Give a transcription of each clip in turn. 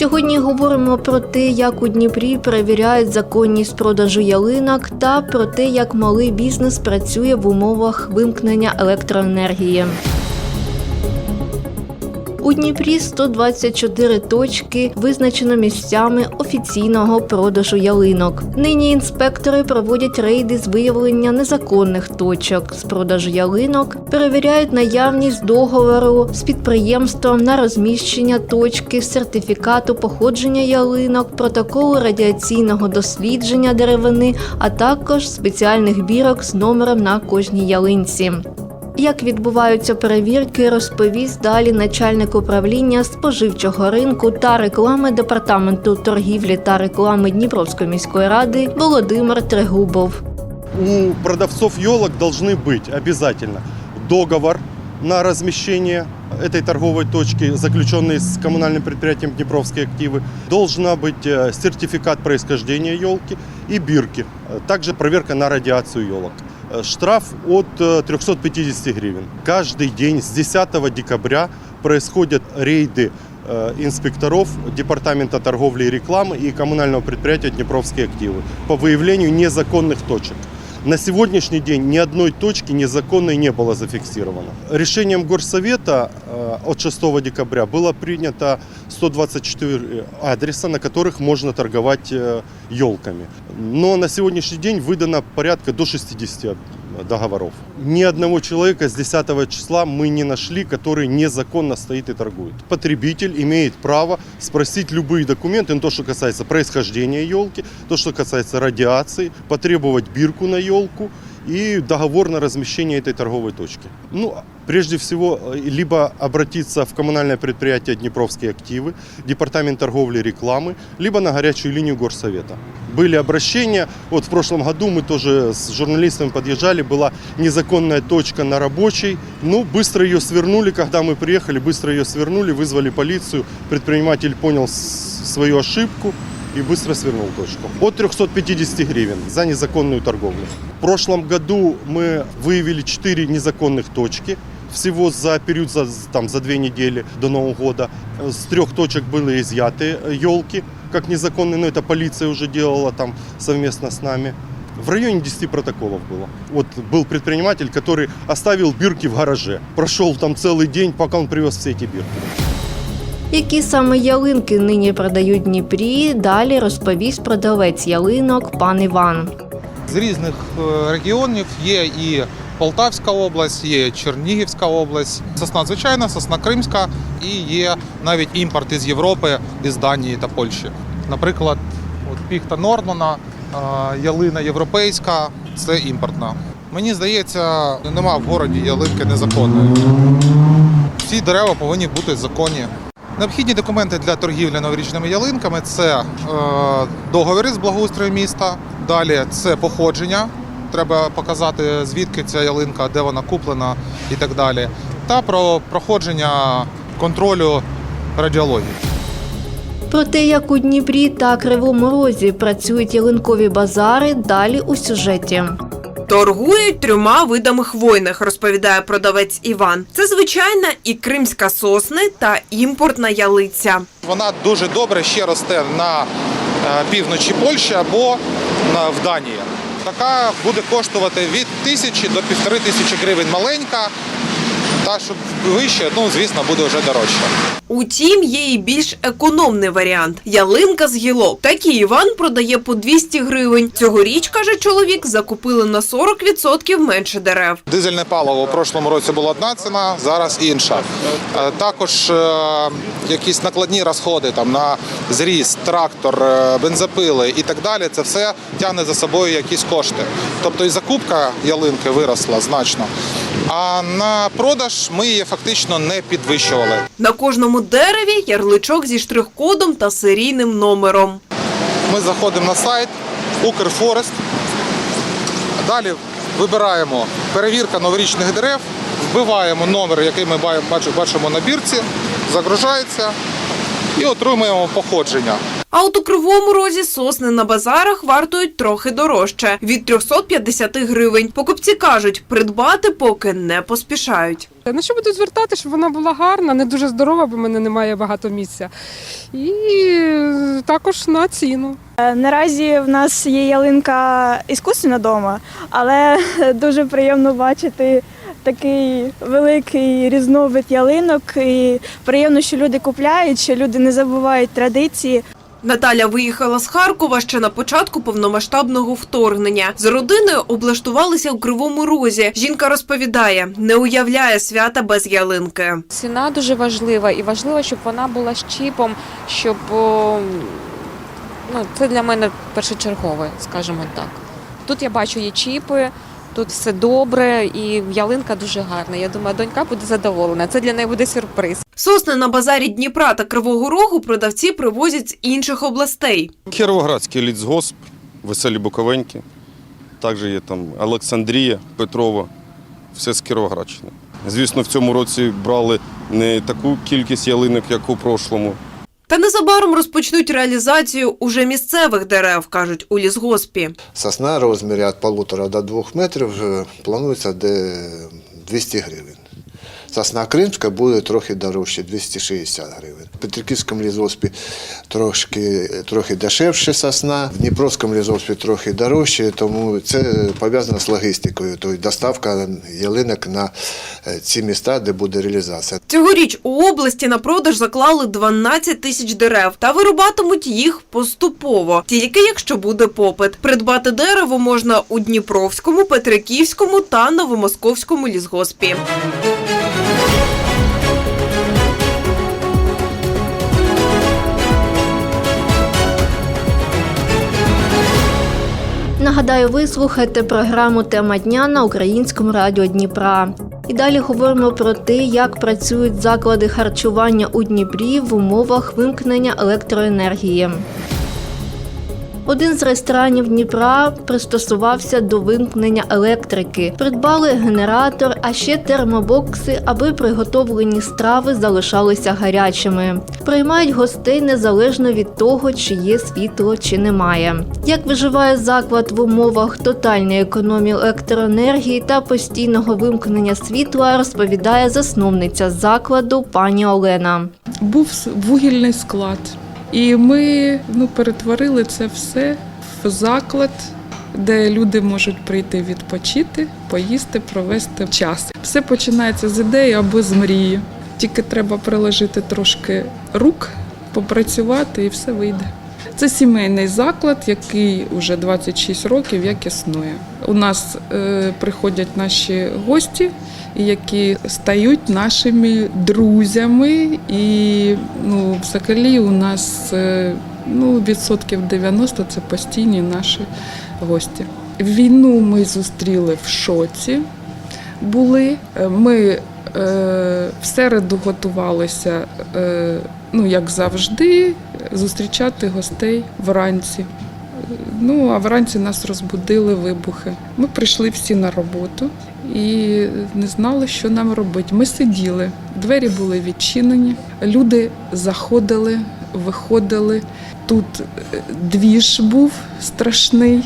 Сьогодні говоримо про те, як у Дніпрі перевіряють законність продажу ялинок та про те, як малий бізнес працює в умовах вимкнення електроенергії. У Дніпрі 124 точки визначено місцями офіційного продажу ялинок. Нині інспектори проводять рейди з виявлення незаконних точок з продажу ялинок, перевіряють наявність договору з підприємством на розміщення точки, сертифікату походження ялинок, протоколу радіаційного дослідження деревини, а також спеціальних бірок з номером на кожній ялинці. Як відбуваються перевірки, розповість далі начальник управління споживчого ринку та реклами департаменту торгівлі та реклами Дніпровської міської ради Володимир Трегубов. У продавцов елок должны быть обязательно договор на размещение этой торговой точки, заключенный с коммунальным предприятием Днепровские активы. Должна быть э, сертификат происхождения елки и бирки. Э, Также проверка на радиацию елок. Э, Штраф от э, 350 гривен. Каждый день с 10 декабря происходят рейды э, инспекторов Департамента торговли и рекламы и коммунального предприятия Днепровские активы по выявлению незаконных точек. На сегодняшний день ни одной точки незаконной не было зафиксировано. Решением Горсовета э, от 6 декабря было принято 124 адреса, на которых можно торговать э, елками. Но на сегодняшний день выдано порядка до 60 договоров. Ни одного человека с 10 числа мы не нашли, который незаконно стоит и торгует. Потребитель имеет право спросить любые документы, ну, то, что касается происхождения елки, то, что касается радиации, потребовать бирку на елку и договор на размещение этой торговой точки. Ну, прежде всего, э, либо обратиться в коммунальное предприятие Днепровские активы, департамент торговли и рекламы, либо на горячую линию Горсовета. Были обращения, вот в прошлом году мы тоже с журналистами подъезжали, была незаконная точка на рабочей, ну, быстро ее свернули, когда мы приехали, быстро ее свернули, вызвали полицию, предприниматель понял свою ошибку, и быстро свернул точку. От 350 гривен за незаконную торговлю. В прошлом году мы выявили 4 незаконных точки. Всего за период за, там, за две недели до Нового года. С трех точек были изъяты елки, как незаконные, но это полиция уже делала там совместно с нами. В районе 10 протоколов было. Вот был предприниматель, который оставил бирки в гараже. Прошел там целый день, пока он привез все эти бирки. Які саме ялинки нині продають в Дніпрі, далі розповість продавець ялинок пан Іван. З різних е, регіонів є і Полтавська область, є Чернігівська область, сосна звичайна, сосна кримська і є навіть імпорт із Європи, із Данії та Польщі. Наприклад, от піхта Нормана, е, ялина європейська це імпортна. Мені здається, нема в городі ялинки незаконної. Всі дерева повинні бути законні. Необхідні документи для торгівлі новорічними ялинками це е, договори з благоустрою міста. Далі це походження. Треба показати, звідки ця ялинка, де вона куплена і так далі. Та про проходження контролю радіології. Про те, як у Дніпрі та Кривому Розі працюють ялинкові базари, далі у сюжеті. Торгують трьома видами хвойних, розповідає продавець Іван. Це звичайна і кримська сосни та імпортна ялиця. Вона дуже добре ще росте на е, півночі Польщі або на, в Данії. Така буде коштувати від тисячі до півтори тисячі гривень маленька. Та щоб вище, ну звісно, буде вже дорожче. Утім, є і більш економний варіант ялинка з гілок. Такі Іван продає по 200 гривень. Цьогоріч, каже чоловік, закупили на 40% менше дерев. Дизельне паливо у прошлому році була одна ціна, зараз інша. Е, Також е, якісь накладні розходи там на зріз, трактор, е, бензопили і так далі. Це все тягне за собою якісь кошти. Тобто і закупка ялинки виросла значно. А на продаж ми її фактично не підвищували. На кожному дереві ярличок зі штрих-кодом та серійним номером. Ми заходимо на сайт Укрфорест. Далі вибираємо перевірка новорічних дерев, вбиваємо номер, який ми бачимо на бірці, загружається і отримуємо походження. А от у Кривому Розі сосни на базарах вартують трохи дорожче – від 350 гривень. Покупці кажуть, придбати поки не поспішають. На що буду звертати, щоб вона була гарна, не дуже здорова, бо в мене немає багато місця. І також на ціну. Е, Наразі в нас є ялинка іскусственна вдома, але дуже приємно бачити такий великий різновид ялинок. І приємно, що люди купляють, що люди не забувають традиції. Наталя виїхала з Харкова ще на початку повномасштабного вторгнення. З родиною облаштувалися у Кривому Розі. Жінка розповідає, не уявляє свята без ялинки. Ціна дуже важлива і важливо, щоб вона була з чіпом, щоб ну, це для мене першочергове, скажімо так. Тут я бачу є чіпи, тут все добре, і ялинка дуже гарна. Я думаю, донька буде задоволена. Це для неї буде сюрприз. Сосни на базарі Дніпра та Кривого Рогу продавці привозять з інших областей. Кіровоградський лісгосп, Веселі Буковеньки. Також є там Олександрія, Петрова, все з Кіровоградщини. Звісно, в цьому році брали не таку кількість ялинок, як у прошлому. Та незабаром розпочнуть реалізацію уже місцевих дерев, кажуть у лісгоспі. Сосна розмірі від полутора до двох метрів е, планується де 200 гривень. Сосна кримська буде трохи дорожче, 260 гривень. В Петриківському лісгоспі трошки, трохи дешевше сосна, в Дніпровському лісгоспі трохи дорожче, тому це пов'язано з логістикою, тобто доставка ялинок на е, ці міста, де буде реалізація. Цьогоріч у області на продаж заклали 12 тисяч дерев та вирубатимуть їх поступово, тільки якщо буде попит. Придбати дерево можна у Дніпровському, Петриківському та Новомосковському лісгоспі. Нагадаю, ви слухаєте програму Тема дня на українському радіо Дніпра. І далі говоримо про те, як працюють заклади харчування у Дніпрі в умовах вимкнення електроенергії. Один з ресторанів Дніпра пристосувався до вимкнення електрики. Придбали генератор, а ще термобокси, аби приготовлені страви залишалися гарячими. Приймають гостей незалежно від того, чи є світло, чи немає. Як виживає заклад в умовах тотальної економії електроенергії та постійного вимкнення світла, розповідає засновниця закладу пані Олена. був вугільний склад. І ми ну, перетворили це все в заклад, де люди можуть прийти відпочити, поїсти, провести час. Все починається з ідеї або з мрії. Тільки треба приложити трошки рук, попрацювати і все вийде. Це сімейний заклад, який вже 26 років як існує. У нас е, приходять наші гості, які стають нашими друзями, і ну, взагалі у нас е, ну, відсотків 90 це постійні наші гості. Війну ми зустріли в шоці. Були. Ми е, в готувалися, е, ну як завжди, зустрічати гостей вранці. Ну, а вранці нас розбудили вибухи. Ми прийшли всі на роботу і не знали, що нам робити. Ми сиділи, двері були відчинені, люди заходили, виходили. Тут е, двіж був страшний.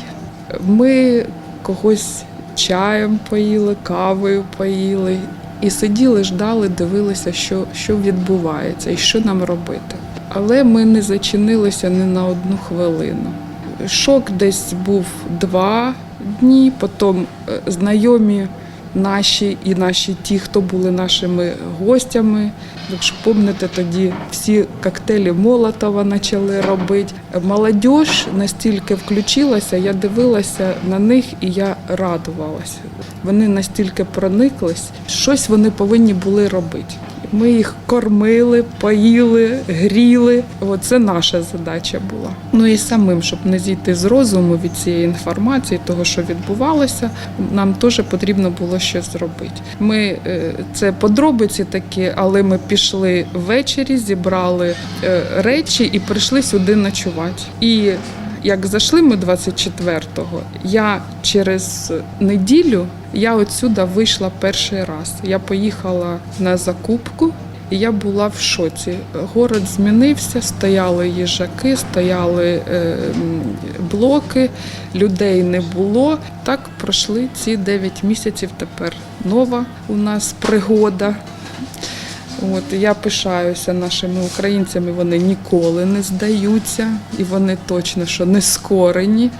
Ми когось чаєм поїли, кавою поїли. І сиділи, ждали, дивилися, що, що відбувається і що нам робити. Але ми не зачинилися ні на одну хвилину. Шок десь був два дні, потім е, знайомі наші і наші ті, хто були нашими гостями. Якщо пам'ятаєте, тоді всі коктейлі Молотова почали робити. Молодіж настільки включилася, я дивилася на них і я радувалася. Вони настільки прониклись, щось вони повинні були робити. Ми їх кормили, поїли, гріли. Оце наша задача була. Ну і самим, щоб не зійти з розуму від цієї інформації, того, що відбувалося, нам теж потрібно було щось зробити. Ми е, це подробиці такі, але ми пішли ввечері, зібрали е, речі і прийшли сюди ночувати. І як зайшли ми 24-го, я через неділю я отсюда вийшла перший раз. Я поїхала на закупку. І я була в шоці. Город змінився, стояли їжаки, стояли е, блоки, людей не було. Так пройшли ці 9 місяців. Тепер нова у нас пригода. От я пишаюся нашими українцями. Вони ніколи не здаються, і вони точно що не скорені.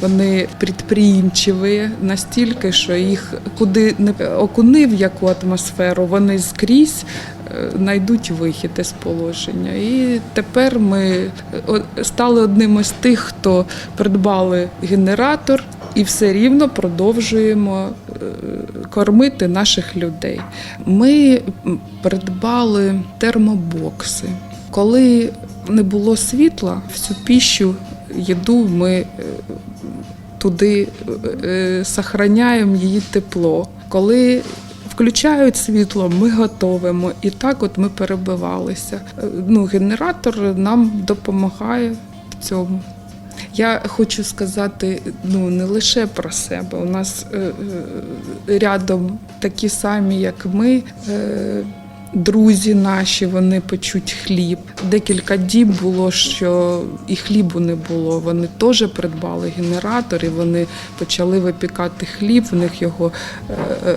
Вони підприємчиві настільки, що їх куди не окуни в яку атмосферу, вони скрізь е, знайдуть вихід із положення. І тепер ми е, стали одним із тих, хто придбали генератор. І все рівно продовжуємо е, кормити наших людей. Ми придбали термобокси. Коли не було світла, всю піщу, їду ми е, туди е, сохраняємо її тепло. Коли включають світло, ми готовимо. І так от ми перебивалися. Ну, генератор нам допомагає в цьому. Я хочу сказати ну не лише про себе. У нас е, е, рядом такі самі, як ми. Е, Друзі наші вони печуть хліб. Декілька діб було, що і хлібу не було. Вони теж придбали генератор, і вони почали випікати хліб. В них його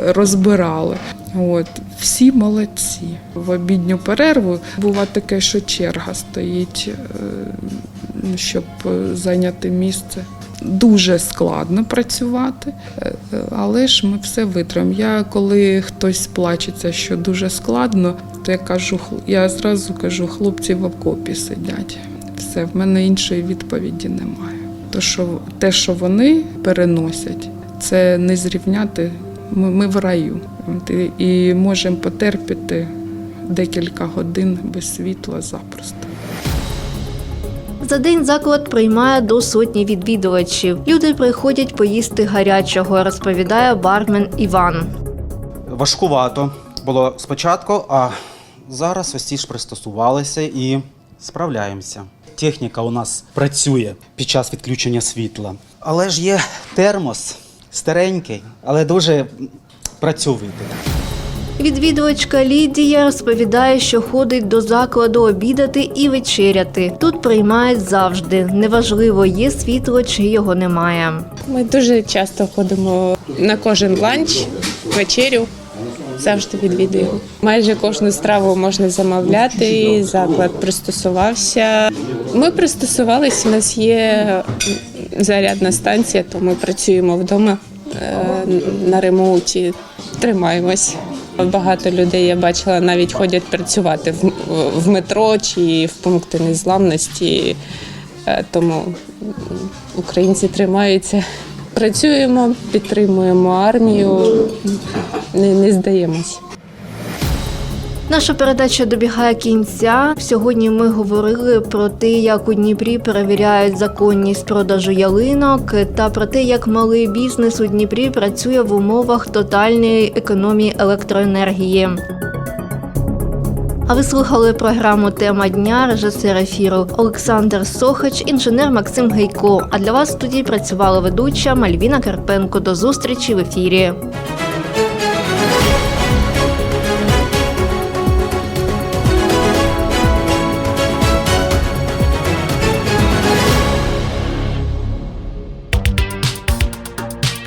розбирали. От всі молодці. В обідню перерву бува таке, що черга стоїть, щоб е, зайняти місце. Дуже складно працювати, е, е, але ж ми все витримаємо. Я коли хтось плачеться, що дуже складно, то я кажу, «Хл- я зразу кажу, хлопці в окопі сидять. Все, в мене іншої відповіді немає. То, що, те, що вони переносять, це не зрівняти. Ми, ми в раю. І можемо потерпіти декілька годин без світла запросто. За день заклад приймає до сотні відвідувачів. Люди приходять поїсти гарячого, розповідає бармен Іван. Важкувато було спочатку, а зараз усі ж пристосувалися і справляємося. Техніка у нас працює під час відключення світла. Але ж є термос старенький, але дуже працьовитий. Відвідувачка Лідія розповідає, що ходить до закладу обідати і вечеряти. Тут приймають завжди. Неважливо, є світло чи його немає. Ми дуже часто ходимо на кожен ланч, вечерю. Завжди відвідуємо. Майже кожну страву можна замовляти. Заклад пристосувався. Ми пристосувалися. У нас є зарядна станція, то ми працюємо вдома е, на ремоуті. Тримаємось. Багато людей я бачила навіть ходять працювати в, метро чи в пункти незламності. Е, Тому українці тримаються. Працюємо, підтримуємо армію, не, не здаємось. Наша передача добігає кінця. Сьогодні ми говорили про те, як у Дніпрі перевіряють законність продажу ялинок, та про те, як малий бізнес у Дніпрі працює в умовах тотальної економії електроенергії. А ви слухали програму Тема дня режисер ефіру Олександр Сохач, інженер Максим Гейко. А для вас в студії працювала ведуча Мальвіна Карпенко. До зустрічі в ефірі.